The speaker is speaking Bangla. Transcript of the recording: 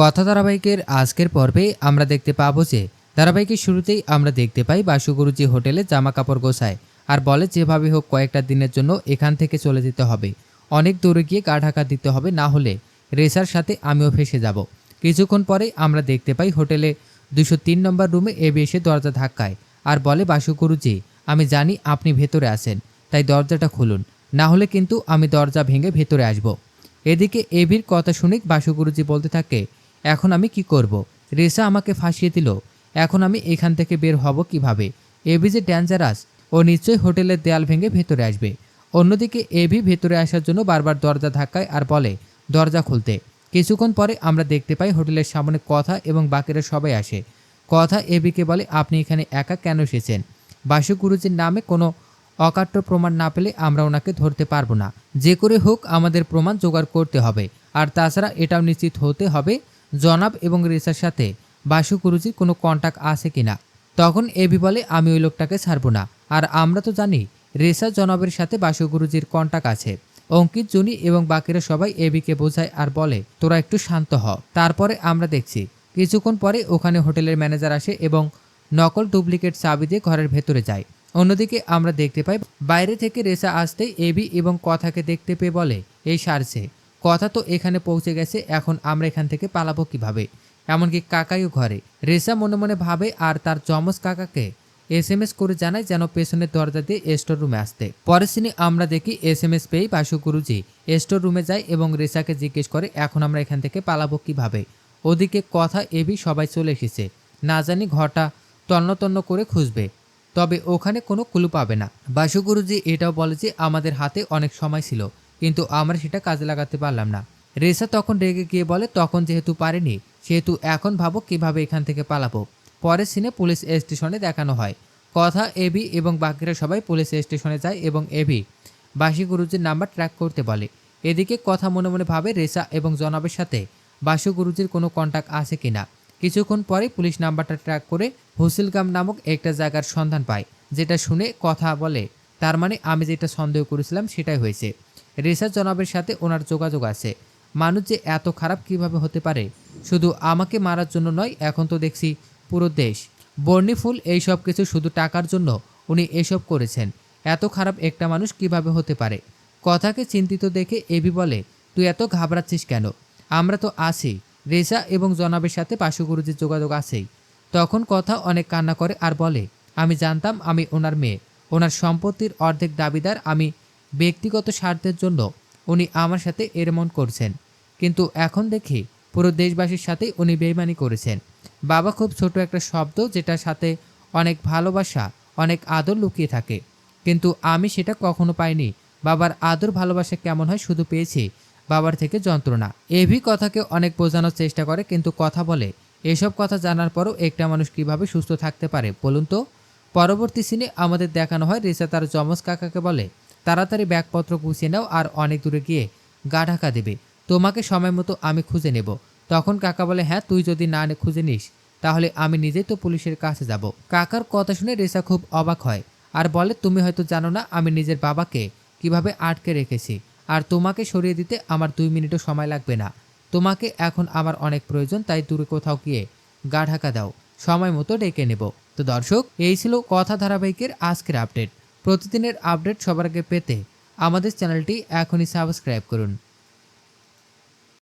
কথা ধারাবাহিকের আজকের পর্বে আমরা দেখতে পাবো যে, ধারাবাহিকের শুরুতেই আমরা দেখতে পাই বাসুগুরুজি হোটেলে জামা কাপড় গোছায় আর বলে যেভাবে হোক কয়েকটা দিনের জন্য এখান থেকে চলে যেতে হবে। অনেক দূরে গিয়ে গা ঢাকা দিতে হবে, না হলে রেসার সাথে আমিও ফেসে যাব। কিছুক্ষণ পরে আমরা দেখতে পাই হোটেলে দুশো তিন নম্বর রুমে এবি এসে দরজা ধাক্কায় আর বলে বাসুগুরুজি আমি জানি আপনি ভেতরে আছেন, তাই দরজাটা খুলুন। না হলে কিন্তু আমি দরজা ভেঙে ভেতরে আসব। এদিকে এবির কথা শুনে বাসুগুরুজি বলতে থাকে এখন আমি কি করব? রেসা আমাকে ফাঁসিয়ে দিল। এখন আমি এখান থেকে বের হব কীভাবে? এবি যে ডেঞ্জারাস ও নিশ্চয়ই হোটেলের দেয়াল ভেঙে ভেতরে আসবে। অন্যদিকে এবি ভেতরে আসার জন্য বারবার দরজা ধাক্কায় আর বলে, দরজা খুলতে। কিছুক্ষণ পরে আমরা দেখতে পাই হোটেলের সামনে কথা এবং বাকিরা সবাই আসে। কথা এবিকে বলে, আপনি এখানে একা কেন এসেছেন? বাসু গুরুজির নামে কোনো অকাট্য প্রমাণ না পেলে আমরা ওনাকে ধরতে পারব না। যে করে হোক আমাদের প্রমাণ জোগাড় করতে হবে। আর তাছাড়া এটাও নিশ্চিত হতে হবে জনাব এবং রেসার সাথে বাসু গুরুজির কোনো কন্টাক্ট আছে কিনা? তখন এবি বলে আমি ওই লোকটাকে ছাড়বো না। আর আমরা তো জানি রেসা জনাবের সাথে বাসু গুরুজির কন্টাক্ট আছে। অঙ্কিত, জুনি এবং বাকিরা সবাই এবিকে বোঝায় আর বলে, তোরা একটু শান্ত হ। তারপরে আমরা দেখছি, কিছুক্ষণ পরে ওখানে হোটেলের ম্যানেজার আসে এবং নকল ডুপ্লিকেট চাবি দিয়ে ঘরের ভেতরে যায়। অন্যদিকে আমরা দেখতে পাই, বাইরে থেকে রেসা আসতেই এবি এবং কথাকে দেখতে পেয়ে বলে, এই সারছে। কথা তো এখানে পৌঁছে গেছে, এখন আমরা এখান থেকে পালাবো কীভাবে? এমনকি কাকাইও ঘরে। রেসা মনে মনে ভাবে, আর তার যমজ কাকাকে এস এম এস করে জানায় যেন পেছনের দরজা দিয়ে স্টোর রুমে আসতে। পরের সিনে আমরা দেখি এস এম এস পেয়েই বাসু গুরুজি স্টোর রুমে যায় এবং রেসাকে জিজ্ঞেস করে, এখন আমরা এখান থেকে পালাবো কীভাবে? ওদিকে কথা এবি সবাই চলে এসেছে। না জানি ঘরটা তন্ন তন্ন করে খুঁজবে, তবে ওখানে কোনো কুলু পাবে না। বাসু গুরুজি এটাও বলে যে, আমাদের হাতে অনেক সময় ছিল। কিন্তু আমরা সেটা কাজে লাগাতে পারলাম না। রেসা তখন রেগে গিয়ে বলে, তখন যেহেতু পারেনি, সেহেতু এখন ভাবো কীভাবে এখান থেকে পালাবো। পরের সিনে পুলিশ স্টেশনে দেখানো হয়। কথা এবি এবং বাকিরা সবাই পুলিশ স্টেশনে যায় এবং এবি, বাসি গুরুজির নাম্বার ট্র্যাক করতে বলে। এদিকে কথা মনে মনে ভাবে রেসা এবং জনাবের সাথে, বাসু গুরুজির কোনো কন্ট্যাক্ট আছে কিনা কিছুক্ষণ পরে পুলিশ নাম্বারটা ট্র্যাক করে হুসিলগাম নামক একটা জায়গার সন্ধান পায়, যেটা শুনে কথা বলে, তার মানে আমি যেটা সন্দেহ করেছিলাম সেটাই হয়েছে। রেসা জনাবের সাথে ওনার যোগাযোগ আছে। মানুষ যে এত খারাপ কীভাবে হতে পারে? শুধু আমাকে মারার জন্য নয়, এখন তো দেখছি পুরো দেশ। বর্ণি ফুল এই সব কিছু শুধু টাকার জন্য উনি এসব করেছেন। এত খারাপ একটা মানুষ কীভাবে হতে পারে? কথাকে চিন্তিত দেখে এবি বলে, তুই এত ঘাবড়াচ্ছিস কেন? আমরা তো আছি। রেসা এবং জনাবের সাথে পাশুগুরুজির যোগাযোগ আছেই। তখন কথা অনেক কান্না করে আর বলে, আমি জানতাম আমি ওনার মেয়ে। ওনার সম্পত্তির অর্ধেক দাবিদার আমি ব্যক্তিগত স্বার্থের জন্য উনি আমার সাথে এরমন করছেন। কিন্তু এখন দেখি পুরো দেশবাসীর সাথে উনি বেইমানি করেছেন। বাবা খুব ছোট একটা শব্দ যেটার সাথে অনেক ভালোবাসা, অনেক আদর লুকিয়ে থাকে। কিন্তু আমি সেটা কখনো পাইনি। বাবার আদর ভালোবাসা কেমন হয় শুধু পেয়েছি বাবার থেকে যন্ত্রণা। এভি কথাকে অনেক বোঝানোর চেষ্টা করে কিন্তু কথা বলে। এসব কথা জানার পরও একটা মানুষ কীভাবে সুস্থ থাকতে পারে বলুন তো? পরবর্তী সিনে আমাদের দেখানো হয় রেসা তার যমজ কাকাকে বলে তাড়াতাড়ি ব্যাগপত্র গুছিয়ে নাও আর অনেক দূরে গিয়ে গা ঢাকা দেবে। তোমাকে সময় মতো আমি খুঁজে নেব। তখন কাকা বলে হ্যাঁ তুই যদি না খুঁজে নিস, তাহলে আমি নিজেই তো পুলিশের কাছে যাব। কাকার কথা শুনে রেসা খুব অবাক হয় আর বলে, তুমি হয়তো জানো না, আমি নিজের বাবাকে কীভাবে আটকে রেখেছি। আর তোমাকে সরিয়ে দিতে আমার দুই মিনিটও সময় লাগবে না। তোমাকে এখন আমার অনেক প্রয়োজন, তাই দূরে কোথাও গিয়ে গা ঢাকা দাও। সময় মতো ডেকে নেব। তো দর্শক, এই ছিল কথা ধারাবাহিকের আজকের আপডেট। প্রতিদিনের আপডেট সবার আগে পেতে আমাদের চ্যানেলটি এখনই সাবস্ক্রাইব করুন।